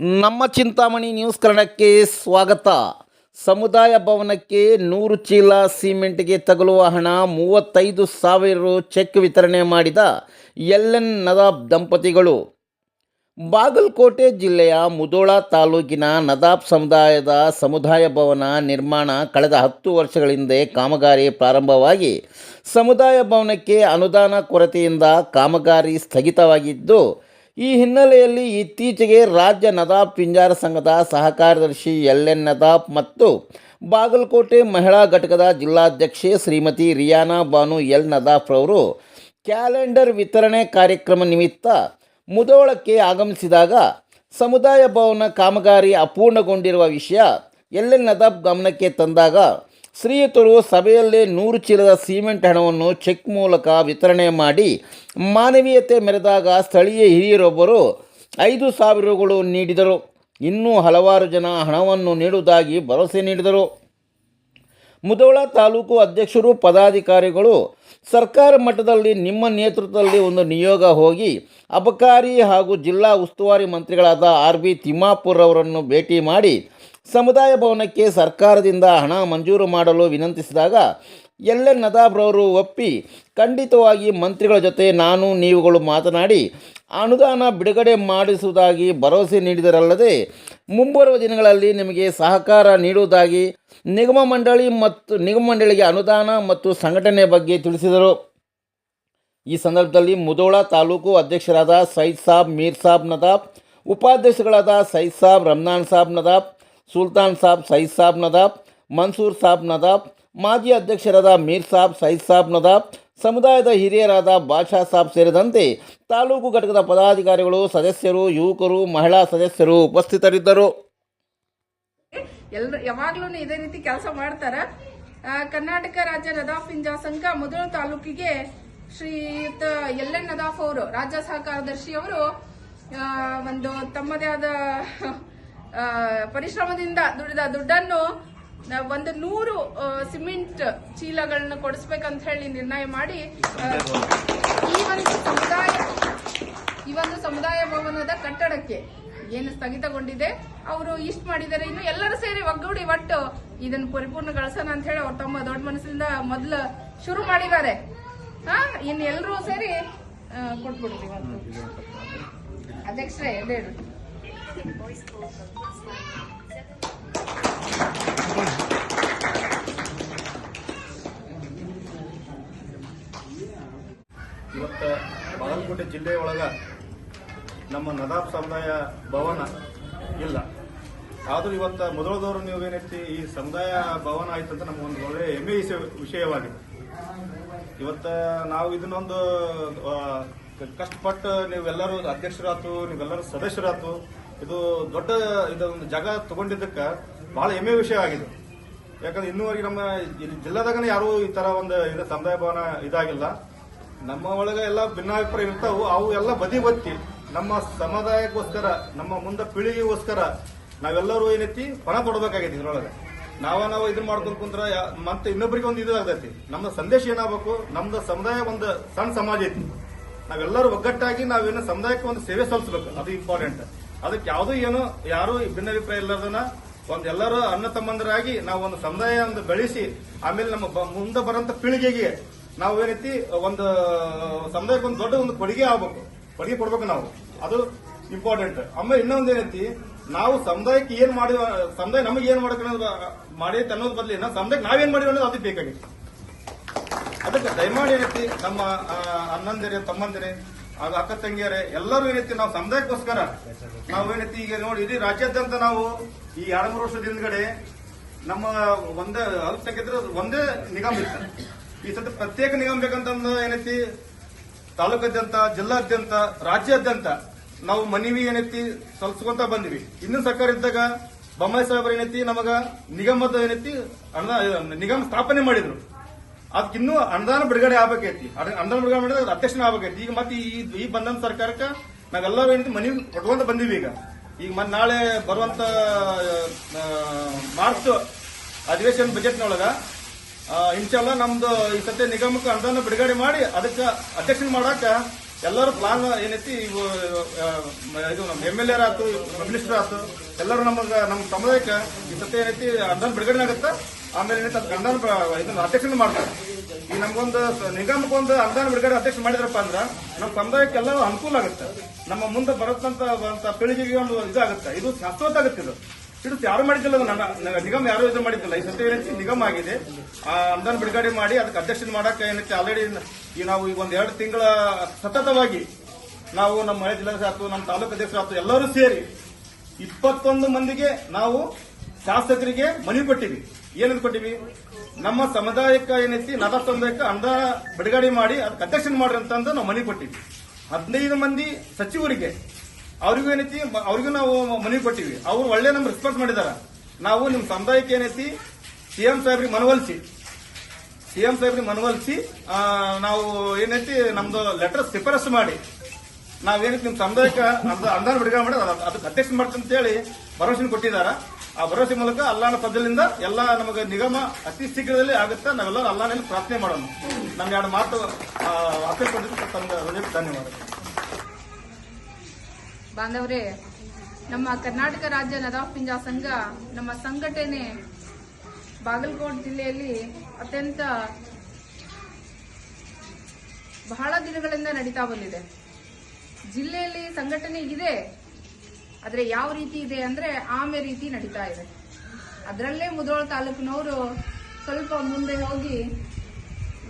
ನಮ್ಮ ಚಿಂತಾಮಣಿ ನ್ಯೂಸ್ ಕನ್ನಡಕ್ಕೆ ಸ್ವಾಗತ. ಸಮುದಾಯ ಭವನಕ್ಕೆ ನೂರು ಚೀಲ ಸಿಮೆಂಟ್ಗೆ ತಗುಲುವ ಹಣ ಮೂವತ್ತೈದು ಸಾವಿರ ರು ಚೆಕ್ ವಿತರಣೆ ಮಾಡಿದ ಎಲ್ ಎನ್ ನದಾಬ್ ದಂಪತಿಗಳು. ಬಾಗಲಕೋಟೆ ಜಿಲ್ಲೆಯ ಮುದೋಳ ತಾಲೂಕಿನ ನದಾಬ್ ಸಮುದಾಯದ ಸಮುದಾಯ ಭವನ ನಿರ್ಮಾಣ ಕಳೆದ ಹತ್ತು ವರ್ಷಗಳ ಹಿಂದೆ ಕಾಮಗಾರಿ ಪ್ರಾರಂಭವಾಗಿ ಸಮುದಾಯ ಭವನಕ್ಕೆ ಅನುದಾನ ಕೊರತೆಯಿಂದ ಕಾಮಗಾರಿ ಸ್ಥಗಿತವಾಗಿದ್ದು ಈ ಹಿನ್ನೆಲೆಯಲ್ಲಿ ಇತ್ತೀಚೆಗೆ ರಾಜ್ಯ ನದಾಫ್ ಪಿಂಜಾರ ಸಂಘದ ಸಹಕಾರ್ಯದರ್ಶಿ ಎಲ್ ಎನ್ ನದಾಫ್ ಮತ್ತು ಬಾಗಲಕೋಟೆ ಮಹಿಳಾ ಘಟಕದ ಜಿಲ್ಲಾಧ್ಯಕ್ಷೆ ಶ್ರೀಮತಿ ರಿಯಾನಾ ಬಾನು ಎಲ್ ನದಾಫ್ ರವರು ಕ್ಯಾಲೆಂಡರ್ ವಿತರಣೆ ಕಾರ್ಯಕ್ರಮ ನಿಮಿತ್ತ ಮುದೋಳಕ್ಕೆ ಆಗಮಿಸಿದಾಗ ಸಮುದಾಯ ಭವನ ಕಾಮಗಾರಿ ಅಪೂರ್ಣಗೊಂಡಿರುವ ವಿಷಯ ಎಲ್ ಎನ್ ನದಾಫ್ ಗಮನಕ್ಕೆ ತಂದಾಗ ಶ್ರೀಯುತರು ಸಭೆಯಲ್ಲೇ ನೂರು ಚೀಲದ ಸಿಮೆಂಟ್ ಹಣವನ್ನು ಚೆಕ್ ಮೂಲಕ ವಿತರಣೆ ಮಾಡಿ ಮಾನವೀಯತೆ ಮೆರೆದಾಗ ಸ್ಥಳೀಯ ಹಿರಿಯರೊಬ್ಬರು ಐದು ಸಾವಿರಗಳು ನೀಡಿದರು. ಇನ್ನೂ ಹಲವಾರು ಜನ ಹಣವನ್ನು ನೀಡುವುದಾಗಿ ಭರವಸೆ ನೀಡಿದರು. ಮುಧೋಳ ತಾಲೂಕು ಅಧ್ಯಕ್ಷರು, ಪದಾಧಿಕಾರಿಗಳು, ಸರ್ಕಾರ ಮಟ್ಟದಲ್ಲಿ ನಿಮ್ಮ ನೇತೃತ್ವದಲ್ಲಿ ಒಂದು ನಿಯೋಗ ಹೋಗಿ ಅಬಕಾರಿ ಹಾಗೂ ಜಿಲ್ಲಾ ಉಸ್ತುವಾರಿ ಮಂತ್ರಿಗಳಾದ ಆರ್ ಬಿ ತಿಮ್ಮಾಪುರ್ ಅವರನ್ನು ಭೇಟಿ ಮಾಡಿ ಸಮುದಾಯ ಭವನಕ್ಕೆ ಸರ್ಕಾರದಿಂದ ಹಣ ಮಂಜೂರು ಮಾಡಲು ವಿನಂತಿಸಿದಾಗ ಎಲ್ ಎನ್ ನದಾಬ್ರವರು ಒಪ್ಪಿ, ಖಂಡಿತವಾಗಿ ಮಂತ್ರಿಗಳ ಜೊತೆ ನಾನು, ನೀವುಗಳು ಮಾತನಾಡಿ, ಅನುದಾನ ಬಿಡುಗಡೆ ಮಾಡಿಸುವುದಾಗಿ ಭರವಸೆ ನೀಡಿದರಲ್ಲದೆ, ಮುಂಬರುವ ದಿನಗಳಲ್ಲಿ ನಿಮಗೆ ಸಹಕಾರ ನೀಡುವುದಾಗಿ ನಿಗಮ ಮಂಡಳಿ ಮತ್ತು ನಿಗಮ ಮಂಡಳಿಗೆ ಅನುದಾನ ಮತ್ತು ಸಂಘಟನೆ ಬಗ್ಗೆ ತಿಳಿಸಿದರು. ಈ ಸಂದರ್ಭದಲ್ಲಿ ಮುದೋಳ ತಾಲೂಕು ಅಧ್ಯಕ್ಷರಾದ ಸೈದ್ ಸಾಬ್, ಮೀರ್ ಸಾಬ್ ನದಾಬ್, ಉಪಾಧ್ಯಕ್ಷಗಳಾದ ಸೈದ್ ಸಾಬ್, ರಮ್ನಾನ್ ಸಾಬ್ ನದಾಬ್ ಸುಲ್ತಾನ್ ಸಾಬ್ ಸೈದ್ ಸಾಬ್ ನದಾಬ್, ಮನ್ಸೂರ್ ಸಾಬ್ ನದಾಬ್, ಮಾಜಿ ಅಧ್ಯಕ್ಷರಾದ ಮೀರ್ ಸಾಬ್ ಸೈದ್ ಸಾಬ್ ನದಾಬ್, ಸಮುದಾಯದ ಹಿರಿಯರಾದ ಬಾಷಾ ಸಾಬ್ ಸೇರಿದಂತೆ ತಾಲೂಕು ಘಟಕದ ಪದಾಧಿಕಾರಿಗಳು, ಸದಸ್ಯರು, ಯುವಕರು, ಮಹಿಳಾ ಸದಸ್ಯರು ಉಪಸ್ಥಿತರಿದ್ದರು. ಎಲ್ಲರೂ ಯಾವಾಗ್ಲೂ ಇದೇ ರೀತಿ ಕೆಲಸ ಮಾಡ್ತಾರ. ಕರ್ನಾಟಕ ರಾಜ್ಯ ನದಾಫ್ ಇಂಜಾ ಸಂಘ ಮೊದಲ ತಾಲೂಕಿಗೆ ಶ್ರೀಯುತ ಎಲ್ ಎನ್ ನದಾಫ್ ಅವರು, ರಾಜ್ಯ ಸಹ ಕಾರ್ಯದರ್ಶಿ ಅವರು ಒಂದು ತಮ್ಮದೇ ಆದ ಪರಿಶ್ರಮದಿಂದ ದುಡಿದ ದುಡ್ಡನ್ನು ಒಂದು ನೂರು ಸಿಮೆಂಟ್ ಚೀಲಗಳನ್ನ ಕೊಡಿಸ್ಬೇಕಂತ ಹೇಳಿ ನಿರ್ಣಯ ಮಾಡಿ ಈ ಒಂದು ಸಮುದಾಯ, ಈ ಒಂದು ಸಮುದಾಯ ಭವನದ ಕಟ್ಟಡಕ್ಕೆ ಏನು ಸ್ಥಗಿತಗೊಂಡಿದೆ, ಅವರು ಇಷ್ಟ ಮಾಡಿದ್ದಾರೆ, ಇನ್ನು ಎಲ್ಲರೂ ಸೇರಿ ಒಗ್ಗೂಡಿ ಒಟ್ಟು ಇದನ್ನು ಪರಿಪೂರ್ಣಗೊಳಿಸೋಣ ಅಂತ ಹೇಳಿ ಅವ್ರು ತಮ್ಮ ದೊಡ್ಡ ಮನಸ್ಸಿಂದ ಮೊದಲು ಶುರು ಮಾಡಿದ್ದಾರೆ. ಹಾ, ಇನ್ನು ಎಲ್ಲರೂ ಸೇರಿ ಇವತ್ತು ಬಾಗಲಕೋಟೆ ಜಿಲ್ಲೆ ಒಳಗ ನಮ್ಮ ನದಾಬ್ ಸಮುದಾಯ ಭವನ ಇಲ್ಲ. ಆದ್ರೂ ಇವತ್ತು ಮೊದಲದವರು ನೀವು ಏನೈತಿ ಈ ಸಮುದಾಯ ಭವನ ಆಯ್ತು ನಮ್ಗೆ ಒಂದು ಒಳ್ಳೆ ಹೆಮ್ಮೆ ವಿಷಯ- ವಿಷಯವಾಗಿದೆ. ಇವತ್ತ ನಾವು ಇದನ್ನೊಂದು ಕಷ್ಟಪಟ್ಟು ನೀವೆಲ್ಲರೂ ಅಧ್ಯಕ್ಷರಾತು, ನೀವೆಲ್ಲರೂ ಸದಸ್ಯರಾತು ಇದು ದೊಡ್ಡ ಇದೊಂದು ಜಾಗ ತಗೊಂಡಿದ್ದಕ್ಕೆ ಬಹಳ ಹೆಮ್ಮೆ ವಿಷಯ ಆಗಿದೆ. ಯಾಕಂದ್ರೆ ಇನ್ನೂವರೆಗೆ ನಮ್ಮ ಇಲ್ಲಿ ಜಿಲ್ಲಾದಾಗನೇ ಯಾರೂ ಈ ತರ ಒಂದು ಇದು ಸಮುದಾಯ ಭವನ ಇದಾಗಿಲ್ಲ. ನಮ್ಮ ಒಳಗೆ ಎಲ್ಲ ಭಿನ್ನಾಭಿಪ್ರಾಯ ಇರ್ತಾವು. ಅವು ಎಲ್ಲ ಬದಿ ಬತ್ತಿ. ನಮ್ಮ ಸಮುದಾಯಕ್ಕೋಸ್ಕರ, ನಮ್ಮ ಮುಂದೆ ಪೀಳಿಗೆಗೋಸ್ಕರ ನಾವೆಲ್ಲರೂ ಏನೈತಿ ಪಣ ಕೊಡಬೇಕಾಗೈತಿ ಇದ್ರೊಳಗೆ. ನಾವ ನಾವು ಇದನ್ನ ಮಾಡ್ಕೊಂಡು ಕುಂತ್ರ ಮತ್ತೆ ಇನ್ನೊಬ್ಬರಿಗೆ ಒಂದು ಇದು ಆಗ್ತೈತಿ. ನಮ್ಮ ಸಂದೇಶ ಏನಾಗಬೇಕು? ನಮ್ದು ಸಮುದಾಯ ಒಂದು ಸಣ್ಣ ಸಮಾಜ ಐತಿ. ನಾವೆಲ್ಲರೂ ಒಗ್ಗಟ್ಟಾಗಿ ನಾವೇನು ಸಮುದಾಯಕ್ಕೆ ಒಂದು ಸೇವೆ ಸಲ್ಲಿಸಬೇಕು. ಅದು ಇಂಪಾರ್ಟೆಂಟ್ ಅದಕ್ಕೆ ಯಾವುದೂ ಏನು, ಯಾರು ಭಿನ್ನಾಭಿಪ್ರಾಯ ಇಲ್ಲದನ್ನ ಒಂದ್ ಎಲ್ಲರೂ ಅಣ್ಣ ತಮ್ಮಂದರಾಗಿ ನಾವು ಒಂದು ಸಮುದಾಯ ಒಂದು ಬೆಳೆಸಿ, ಆಮೇಲೆ ನಮ್ಮ ಮುಂದೆ ಬರೋಂಥ ಪೀಳಿಗೆಗೆ ನಾವು ಏನೈತಿ ಒಂದು, ಸಮುದಾಯಕ್ಕೆ ಒಂದು ದೊಡ್ಡ ಒಂದು ಕೊಡುಗೆ ಆಗ್ಬೇಕು. ಕೊಡುಗೆ ಕೊಡ್ಬೇಕು ನಾವು. ಅದು ಇಂಪಾರ್ಟೆಂಟ್ ಆಮೇಲೆ ಇನ್ನೊಂದು ಏನೈತಿ ನಾವು ಸಮುದಾಯಕ್ಕೆ ಏನ್ ಮಾಡಿ, ಸಮುದಾಯ ನಮಗೆ ಏನ್ ಅನ್ನೋದು ಮಾಡೈತೆ ಅನ್ನೋದು ನಾವು ಸಮುದಾಯಕ್ಕೆ ನಾವೇನ್ ಮಾಡಿವಿ ಅನ್ನೋದು ಅದು ಬೇಕಾಗಿತ್ತು. ಅದಕ್ಕೆ ದಯಮಾಡಿ ಏನೈತಿ ನಮ್ಮ ಅಣ್ಣಂದಿರೇ, ತಮ್ಮಂದಿರೇ ಹಾಗೂ ಅಕ್ಕ ತಂಗಿಯರೇ, ಎಲ್ಲರೂ ಏನೈತಿ ನಾವು ಸಮುದಾಯಕ್ಕೋಸ್ಕರ ನಾವು ಏನೈತಿ ಈಗ ನೋಡಿ, ಇಡೀ ರಾಜ್ಯಾದ್ಯಂತ ನಾವು ಈ ಎರಡು ಮೂರು ವರ್ಷದ ಹಿಂದ್ಗಡೆ ನಮ್ಮ ಒಂದೇ ಅಲ್ಪಸಂಖ್ಯಾತರು ಒಂದೇ ನಿಗಮ ಇತ್ತು. ಈ ಸತಿ ಪ್ರತ್ಯೇಕ ನಿಗಮ ಬೇಕಂತಂದು ಏನೈತಿ ತಾಲೂಕಾದ್ಯಂತ, ಜಿಲ್ಲಾದ್ಯಂತ, ರಾಜ್ಯಾದ್ಯಂತ ನಾವು ಮನವಿ ಏನೈತಿ ಸಲ್ಲಿಸ್ಕೊಂತ ಬಂದ್ವಿ. ಇನ್ನೂ ಸರ್ಕಾರ ಇದ್ದಾಗ ಬೊಮ್ಮಾಯಿ ಸಾಹೇಬರು ಏನೈತಿ ನಮಗ ನಿಗಮದ ಏನೈತಿ ನಿಗಮ ಸ್ಥಾಪನೆ ಮಾಡಿದ್ರು. ಅದಕ್ಕಿನ್ನೂ ಅನುದಾನ ಬಿಡುಗಡೆ ಆಗ್ಬೇಕೈತಿ. ಅನುದಾನ ಬಿಡುಗಡೆ ಮಾಡಿದ್ರೆ ಅಧ್ಯಕ್ಷನ ಆಗ್ಬೇಕೈತಿ. ಈಗ ಮತ್ತೆ ಈ ಈ ಬಂದಂತ ಸರ್ಕಾರಕ್ಕೆ ನಾವೆಲ್ಲರೂ ಏನೈತಿ ಮನಿ ಕೊಟ್ಕೊಂತ ಬಂದಿವಿ ಈಗ. ಈಗ ಮತ್ತೆ ನಾಳೆ ಬರುವಂತ ಮಾರ್ಚ್ ಅಧಿವೇಶನ ಬಜೆಟ್ನೊಳಗ ಇನ್ಶಾಲ್ಲ ನಮ್ದು ಈ ಸತ್ಯ ನಿಗಮಕ್ಕೆ ಅನುದಾನ ಬಿಡುಗಡೆ ಮಾಡಿ ಅದಕ್ಕೆ ಅಧ್ಯಕ್ಷನ ಮಾಡಾಕ ಎಲ್ಲರೂ ಪ್ಲಾನ್ ಏನೈತಿ ಇದು ನಮ್ಮ ಎಂ ಎಲ್ ಎರ್ ಆಯ್ತು ಮಿನಿಸ್ಟರ್ ಆಯ್ತು, ಎಲ್ಲರೂ ನಮಗೆ ನಮ್ಮ ಸಮುದಾಯಕ್ಕೆ ಈ ಸತ್ಯ ಏನೈತಿ ಅನುದಾನ ಬಿಡುಗಡೆ ಆಗುತ್ತ. ಆಮೇಲೆ ಏನೈತೆ ಅದು ಬ- ಇದನ್ನ ಅಧ್ಯಕ್ಷನ ಮಾಡ್ತಾರೆ. ಈ ನಮ್ಗೊಂದು ನಿಗಮಕ್ಕೊಂದು ಅನುದಾನ ಬಿಡುಗಡೆ ಅಧ್ಯಕ್ಷ ಮಾಡಿದ್ರಪ್ಪ ಅಂದ್ರೆ ನಮ್ಮ ಸಮುದಾಯಕ್ಕೆಲ್ಲ ಅನುಕೂಲ ಆಗುತ್ತೆ. ನಮ್ಮ ಮುಂದೆ ಬರತ್ತಂತ ಬರಂತ ಪೀಳಿಗೆಗೆ ಒಂದು ಇದಾಗುತ್ತೆ. ಇದು ಶಾಶ್ವತ ಆಗುತ್ತೆ ಇದು. ಇದು ಯಾರು ಮಾಡಿದ್ದಿಲ್ಲ ನನ್ನ ನಿಗಮ ಯಾರು ಇದು ಮಾಡಿದ್ದಿಲ್ಲ. ಈ ಸತಿ ಏನೈತಿ ನಿಗಮ ಆಗಿದೆ. ಆ ಅನುದಾನ ಬಿಡುಗಡೆ ಮಾಡಿ ಅದಕ್ಕೆ ಅಧ್ಯಕ್ಷನ ಮಾಡಕ್ಕೆ ಏನೈತಿ ಆಲ್ರೆಡಿ ಈ ನಾವು ಈಗ ಒಂದ್ ಎರಡು ತಿಂಗಳ ಸತತವಾಗಿ ನಾವು ನಮ್ಮ ಮಳೆ ಜಿಲ್ಲಾ ಆಯ್ತು, ನಮ್ಮ ತಾಲೂಕು ಅಧ್ಯಕ್ಷರು ಆಯ್ತು, ಎಲ್ಲರೂ ಸೇರಿ ಇಪ್ಪತ್ತೊಂದು ಮಂದಿಗೆ ನಾವು ಶಾಸಕರಿಗೆ ಮನವಿ ಕೊಟ್ಟಿವಿ. ಏನಂತ ಕೊಟ್ಟಿವಿ ನಮ್ಮ ಸಮುದಾಯಕ್ಕೆ ಏನೈತಿ ನದ ಸಮುದಾಯಕ್ಕೆ ಅಂದ ಬಿಡುಗಡೆ ಮಾಡಿ ಅದಕ್ಕೆ ಅಧ್ಯಕ್ಷನ ಮಾಡ್ರಿ ಅಂತಂದು ನಾವು ಮನವಿ ಕೊಟ್ಟಿವಿ ಹದಿನೈದು ಮಂದಿ ಸಚಿವರಿಗೆ ಅವ್ರಿಗೂ ಏನೈತಿ ಅವ್ರಿಗೂ ನಾವು ಮನವಿ ಕೊಟ್ಟಿವಿ ಅವ್ರು ಒಳ್ಳೆ ನಮ್ಗೆ ರೆಸ್ಪಾನ್ಸ್ ಮಾಡಿದಾರ. ನಾವು ನಿಮ್ಮ ಸಮುದಾಯಕ್ಕೆ ಏನೈತಿ ಸಿಎಂ ಸಾಹೇಬ್ರಿಗೆ ಮನವೊಲಿಸಿ. ಸಿಎಂ ಸಾಹೇಬ್ರಿಗೆ ಮನವೊಲಿಸಿ ನಾವು ಏನೈತಿ ನಮ್ದು ಲೆಟರ್ ಶಿಫಾರಸು ಮಾಡಿ. ನಾವೇನೈತಿ ನಿಮ್ಮ ಸಮುದಾಯಕ್ಕೆ ಅಂದ ಅನುದಾನ ಬಿಡುಗಡೆ ಮಾಡಿ ಅದ್- ಅದಕ್ಕೆ ಅಧ್ಯಕ್ಷ ಮಾಡ್ತೀನಿ ಅಂತೇಳಿ ಭರವಸೆ ಕೊಟ್ಟಿದ್ದಾರೆ ಆ ಭರವಸೆ ಮೂಲಕ ಅಲ್ಲಾನ ಪದದಿಂದ ಎಲ್ಲ ನಮಗೆ ನಿಗಮ ಅತಿ ಶೀಘ್ರದಲ್ಲಿ ಆಗುತ್ತೆ ನಾವೆಲ್ಲರೂ ಅಲ್ಲಾನಲ್ಲಿ ಪ್ರಾರ್ಥನೆ ಮಾಡೋಣ. ನಮ್ಗೆ ಎರಡು ಮಾತು ಧನ್ಯವಾದ ಬಾಂಧವರೇ, ನಮ್ಮ ಕರ್ನಾಟಕ ರಾಜ್ಯ ನದಾಫ್ ಪಿಂಜಾ ಸಂಘ ನಮ್ಮ ಸಂಘಟನೆ ಬಾಗಲಕೋಟೆ ಜಿಲ್ಲೆಯಲ್ಲಿ ಅತ್ಯಂತ ಬಹಳ ದಿನಗಳಿಂದ ನಡೀತಾ ಬಂದಿದೆ. ಜಿಲ್ಲೆಯಲ್ಲಿ ಸಂಘಟನೆ ಇದೆ. ಆದ್ರೆ ಯಾವ ರೀತಿ ಇದೆ ಅಂದ್ರೆ ಆಮೆ ರೀತಿ ನಡೀತಾ ಇದೆ. ಅದರಲ್ಲೇ ಮುದೋಳ ತಾಲೂಕಿನವರು ಸ್ವಲ್ಪ ಮುಂದೆ ಹೋಗಿ,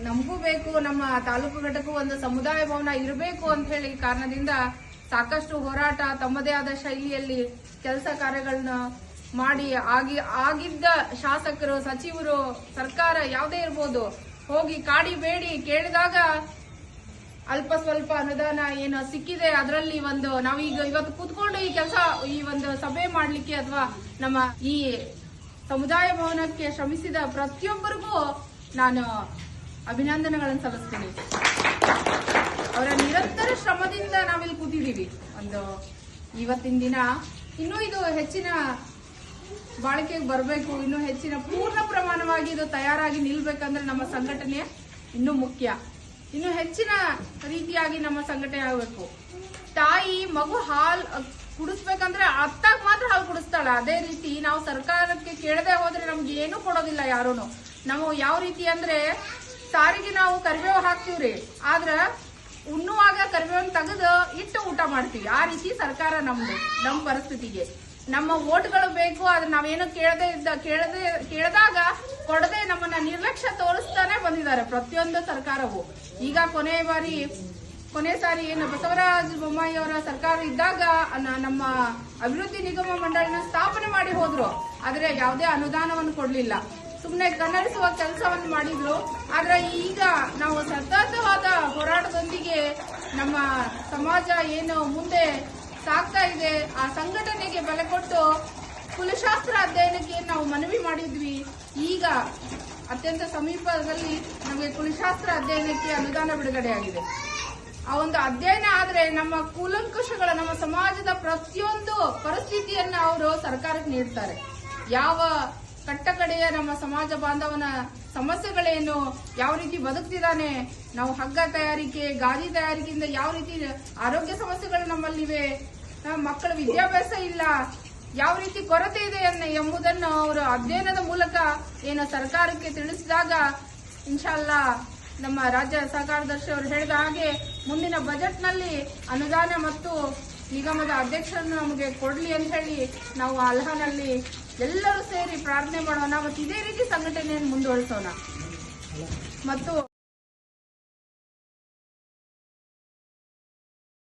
ನಮಗೂ ಬೇಕು, ನಮ್ಮ ತಾಲೂಕು ಘಟಕಕ್ಕೂ ಒಂದು ಸಮುದಾಯ ಭವನ ಇರಬೇಕು ಅಂತ ಹೇಳಿ ಕಾರಣದಿಂದ ಸಾಕಷ್ಟು ಹೋರಾಟ, ತಮ್ಮದೇ ಆದ ಶೈಲಿಯಲ್ಲಿ ಕೆಲಸ ಕಾರ್ಯಗಳನ್ನ ಮಾಡಿ, ಆಗಿ, ಆಗಿದ್ದ ಶಾಸಕರು, ಸಚಿವರು, ಸರ್ಕಾರ ಯಾವುದೇ ಇರ್ಬೋದು, ಹೋಗಿ ಕಾಡಿ ಬೇಡಿ ಕೇಳಿದಾಗ ಅಲ್ಪ ಸ್ವಲ್ಪ ಅನುದಾನ ಏನು ಸಿಕ್ಕಿದೆ, ಅದರಲ್ಲಿ ಒಂದು ನಾವೀಗ ಇವತ್ತು ಕೂತ್ಕೊಂಡು ಈ ಕೆಲಸ, ಈ ಒಂದು ಸಭೆ ಮಾಡಲಿಕ್ಕೆ ಅಥವಾ ನಮ್ಮ ಈ ಸಮುದಾಯ ಭವನಕ್ಕೆ ಶ್ರಮಿಸಿದ ಪ್ರತಿಯೊಬ್ಬರಿಗೂ ನಾನು ಅಭಿನಂದನೆಗಳನ್ನು ಸಲ್ಲಿಸ್ತೀನಿ. ಅವರ ನಿರಂತರ ಶ್ರಮದಿಂದ ನಾವಿಲ್ಲಿ ಕೂತಿದ್ದೀವಿ. ಒಂದು ಇವತ್ತಿನ ದಿನ ಇನ್ನೂ ಇದು ಹೆಚ್ಚಿನ ಬಾಳಿಕೆಗೆ ಬರಬೇಕು, ಇನ್ನೂ ಹೆಚ್ಚಿನ ಪೂರ್ಣ ಪ್ರಮಾಣವಾಗಿ ಇದು ತಯಾರಾಗಿ ನಿಲ್ಬೇಕಂದ್ರೆ ನಮ್ಮ ಸಂಘಟನೆ ಇನ್ನೂ ಮುಖ್ಯ. ಇನ್ನು ಹೆಚ್ಚಿನ ರೀತಿಯಾಗಿ ನಮ್ಮ ಸಂಘಟನೆ ಆಗಬೇಕು. ತಾಯಿ, ಮಗು ಹಾಲ್ ಕುಡಿಸ್ಬೇಕಂದ್ರೆ ಅತ್ತಾಗ ಮಾತ್ರ ಹಾಲು ಕುಡಿಸ್ತಾಳ. ಅದೇ ರೀತಿ ನಾವು ಸರ್ಕಾರಕ್ಕೆ ಕೇಳದೆ ಹೋದ್ರೆ ನಮ್ಗೆ ಏನು ಕೊಡೋದಿಲ್ಲ ಯಾರೂನು. ನಾವು ಯಾವ ರೀತಿ ಅಂದ್ರೆ ಸಾರಿಗೆ ನಾವು ಕರಿಬೇವು ಹಾಕ್ತಿವ್ರಿ. ಆದ್ರ ಉಣ್ಣುವಾಗ ಕರಿಬೇವನ್ ತೆಗೆದು ಇಟ್ಟು ಊಟ ಮಾಡ್ತೀವಿ. ಆ ರೀತಿ ಸರ್ಕಾರ ನಮ್ದು, ನಮ್ಮ ಪರಿಸ್ಥಿತಿಗೆ. ನಮ್ಮ ಓಟ್ಗಳು ಬೇಕು, ಆದ್ರೆ ನಾವೇನು ಕೇಳದೆ ಇದ್ದ ಕೇಳದೆ ಕೇಳಿದಾಗ ಕೊಡದೆ ನಮ್ಮನ್ನ ನಿರ್ಲಕ್ಷ್ಯ ತೋರಿಸ್ತಾನೆ ಬಂದಿದ್ದಾರೆ ಪ್ರತಿಯೊಂದು ಸರ್ಕಾರವು. ಈಗ ಕೊನೆ ಬಾರಿ, ಕೊನೆ ಸಾರಿ ಏನು ಬಸವರಾಜ ಬೊಮ್ಮಾಯಿ ಅವರ ಸರ್ಕಾರ ಇದ್ದಾಗ ನಮ್ಮ ಅಭಿವೃದ್ಧಿ ನಿಗಮ ಮಂಡಳಿನ ಸ್ಥಾಪನೆ ಮಾಡಿ ಹೋದ್ರು. ಆದ್ರೆ ಯಾವುದೇ ಅನುದಾನವನ್ನು ಕೊಡಲಿಲ್ಲ. ಸುಮ್ಮನೆ ಕನ್ನಡಿಸುವ ಕೆಲಸವನ್ನು ಮಾಡಿದ್ರು. ಆದ್ರೆ ಈಗ ನಾವು ಸತತವಾದ ಹೋರಾಟದೊಂದಿಗೆ ನಮ್ಮ ಸಮಾಜ ಏನು ಮುಂದೆ ಸಾಗ್ತಾ ಇದೆ. ಆ ಸಂಘಟನೆಗೆ ಬೆಲೆ ಕೊಟ್ಟು ಕುಲಶಾಸ್ತ್ರ ಅಧ್ಯಯನಕ್ಕೆ ನಾವು ಮನವಿ ಮಾಡಿದ್ವಿ. ಈಗ ಅತ್ಯಂತ ಸಮೀಪದಲ್ಲಿ ನಮಗೆ ಕುಲಶಾಸ್ತ್ರ ಅಧ್ಯಯನಕ್ಕೆ ಅನುದಾನ ಬಿಡುಗಡೆಯಾಗಿದೆ ಆ ಒಂದು ಅಧ್ಯಯನ ಆದರೆ ನಮ್ಮ ಕೂಲಂಕುಷಗಳ, ನಮ್ಮ ಸಮಾಜದ ಪ್ರತಿಯೊಂದು ಪರಿಸ್ಥಿತಿಯನ್ನ ಅವರು ಸರ್ಕಾರಕ್ಕೆ ನೀಡ್ತಾರೆ. ಯಾವ ಕಟ್ಟಕಡೆಯ ನಮ್ಮ ಸಮಾಜ ಬಾಂಧವನ ಸಮಸ್ಯೆಗಳೇನು, ಯಾವ ರೀತಿ ಬದುಕ್ತಿದ್ದಾನೆ, ನಾವು ಹಗ್ಗ ತಯಾರಿಕೆ, ಗಾದಿ ತಯಾರಿಕೆಯಿಂದ ಯಾವ ರೀತಿ ಆರೋಗ್ಯ ಸಮಸ್ಯೆಗಳು ನಮ್ಮಲ್ಲಿವೆ ಮಕ್ಕಳ ವಿದ್ಯಾಭ್ಯಾಸ ಇಲ್ಲ, ಯಾವ ರೀತಿ ಕೊರತೆ ಇದೆ ಎಂಬುದನ್ನು ಅವರು ಅಧ್ಯಯನದ ಮೂಲಕ ಏನು ಸರ್ಕಾರಕ್ಕೆ ತಿಳಿಸಿದಾಗ, ಇನ್ಶಾಲ್ಲ ನಮ್ಮ ರಾಜ್ಯ ಸಹಕಾರದರ್ಶಿ ಅವರು ಹೇಳಿದ ಹಾಗೆ ಮುಂದಿನ ಬಜೆಟ್ನಲ್ಲಿ ಅನುದಾನ ಮತ್ತು ನಿಗಮದ ಅಧ್ಯಕ್ಷರನ್ನು ನಮಗೆ ಕೊಡಲಿ ಅಂತ ಹೇಳಿ ನಾವು ಅಲ್ಹಾನಲ್ಲಿ ಎಲ್ಲರೂ ಸೇರಿ ಪ್ರಾರ್ಥನೆ ಮಾಡೋಣ ಮತ್ತು ಇದೇ ರೀತಿ ಸಂಘಟನೆಯನ್ನು ಮುಂದುವರಿಸೋಣ. ಮತ್ತು